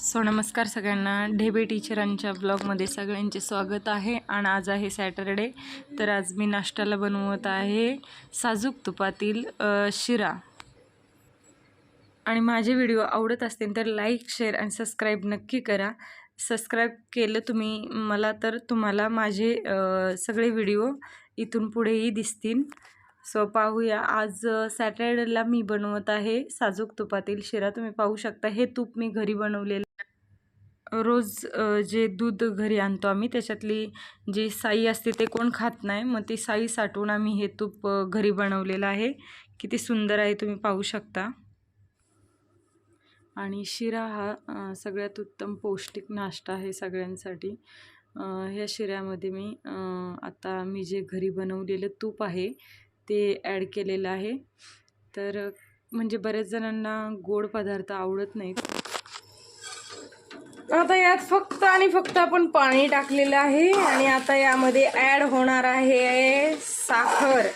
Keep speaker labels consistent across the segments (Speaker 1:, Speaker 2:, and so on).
Speaker 1: So नमस्कार सगळ्यांना. ढेबे टीचरांच्या ब्लॉगमध्ये सगळ्यांचे स्वागत आहे आणि आज आहे सॅटरडे तर आज मी नाश्त्याला बनवत आहे साजूक तुपातील शिरा. आणि माझे व्हिडिओ आवडत असतील तर लाईक शेअर आणि सबस्क्राईब नक्की करा. सबस्क्राईब केलं तुम्ही मला तर तुम्हाला माझे सगळे व्हिडिओ इथून पुढेही दिसतील. सो पाहूया आज सॅटर्डेला मी बनवत आहे साजूक तुपातील शिरा. तुम्ही पाहू शकता हे तूप मी घरी बनवलेलं रोज जे दूध घरी आणतो आम्ही त्याच्यातली जी साई असते ते कोण खात नाही. मग ती साई साठवून आम्ही हे तूप घरी बनवलेलं आहे. किती सुंदर आहे तुम्ही पाहू शकता. आणि शिरा हा सगळ्यात उत्तम पौष्टिक नाश्ता आहे सगळ्यांसाठी. ह्या शिऱ्यामध्ये मी आता मी जे घरी बनवलेलं तूप आहे ते ॲड केलेलं आहे. तर म्हणजे बऱ्याच जणांना गोड पदार्थ आवडत नाहीत. आता यात फक्त आणि फक्त आपण पाणी टाकलेलं आहे आणि आता यामध्ये ॲड होणार आहे साखर.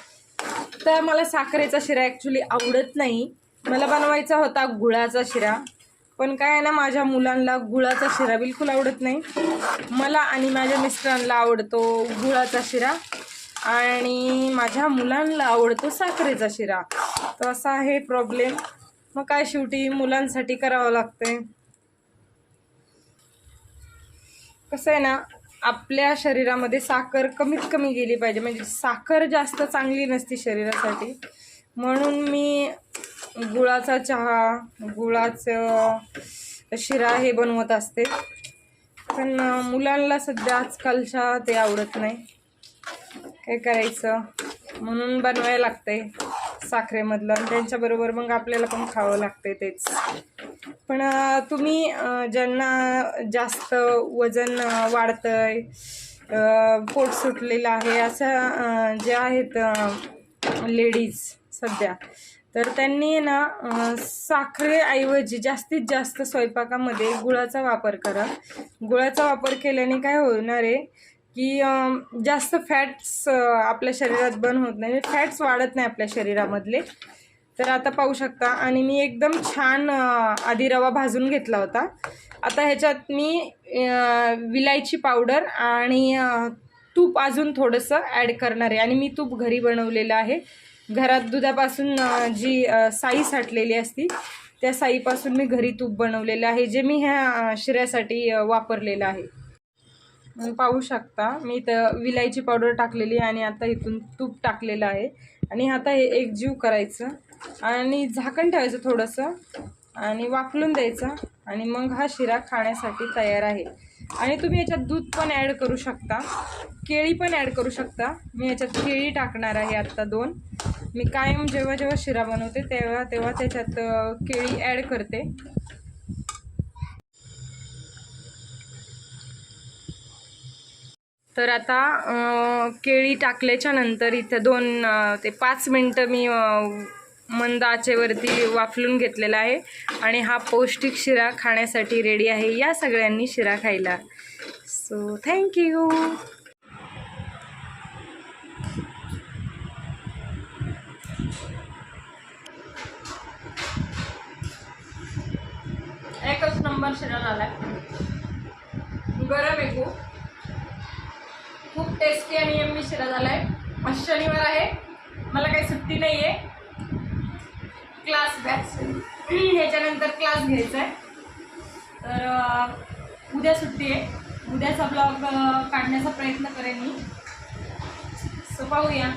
Speaker 1: तर मला साखरेचा शिरा ॲक्च्युली आवडत नाही. मला बनवायचा होता गुळाचा शिरा पण काय आहे ना माझ्या मुलांना गुळाचा शिरा बिलकुल आवडत नाही. मला आणि माझ्या मिस्टरांना आवडतो गुळाचा शिरा आणि माझ्या मुलांना आवडतो साखरेचा शिरा. तर असा आहे प्रॉब्लेम मग काय शेवटी मुलांसाठी करावं लागतंय? कसं आहे ना आपल्या शरीरामध्ये साखर कमीत कमी गेली पाहिजे. म्हणजे साखर जास्त चांगली नसते शरीरासाठी. म्हणून मी गुळाचा चहा गुळाचं शिरा हे बनवत असते. पण मुलांना सध्या आजकालच्या ते आवडत नाही. काय करायचं? म्हणून बनवायला लागतंय. साखरेमधलं आणि त्यांच्याबरोबर मग आपल्याला पण खावं लागते तेच. पण तुम्ही ज्यांना जास्त वजन वाढतंय पोट सुटलेलं आहे असं जे आहेत लेडीज सध्या तर त्यांनी ना साखरेऐवजी जास्तीत जास्त स्वयंपाकामध्ये गुळाचा वापर करा. गुळाचा वापर केल्याने काय होणार आहे की जास्त फॅट्स आपल्या शरीरात बर्न होत नाही. फॅट्स वाढत नाही आपल्या शरीरामधले. तर आता पाहू शकता. आणि मी एकदम छान आधी रवा भाजून घेतला होता. आता ह्याच्यात मी विलायची पावडर आणि तूप अजून थोडंसं ॲड करणार आहे. आणि मी तूप घरी बनवलेलं आहे. घरात दुधापासून जी साई साठलेली असती त्या साईपासून मी घरी तूप बनवलेलं आहे जे मी ह्या अं, शिऱ्यासाठी वापरलेलं आहे. पाहू शकता. मी इथं विलायची पावडर टाकलेली आहे आणि आता इथून तूप टाकलेलं आहे. आणि आता हे एकजीव करायचं आणि झाकण ठेवायचं थोडंसं आणि वाफलून द्यायचं आणि मग हा शिरा खाण्यासाठी तयार आहे. आणि तुम्ही याच्यात दूध पण ॲड करू शकता. केळी पण ॲड करू शकता. मी याच्यात केळी टाकणार आहे आत्ता दोन. मी कायम जेव्हा जेव्हा शिरा बनवते तेव्हा तेव्हा त्याच्यात केळी ॲड करते. तर आता केळी टाकल्याच्या नंतर इथं दोन ते पाच मिनटं मी अं, मंद आचेवरती वाफलून घेतलेला आहे. आणि हा पौष्टिक शिरा खाण्यासाठी रेडी आहे या सगळ्यांनी शिरा खायला. सो थँक्यू एकच नंबर शिरा झालाय. गरम आहे खूप. टेस्टी आणि यम्मी शिरा आहे आज शनिवार आहे. मला काही सुट्टी नाही आहे क्लास बॅच ह्याच्यानंतर क्लास घ्यायचा आहे तर उद्या सुट्टी आहे. उद्याचा ब्लॉग काढण्याचा प्रयत्न करेन मी. सो पाहूया.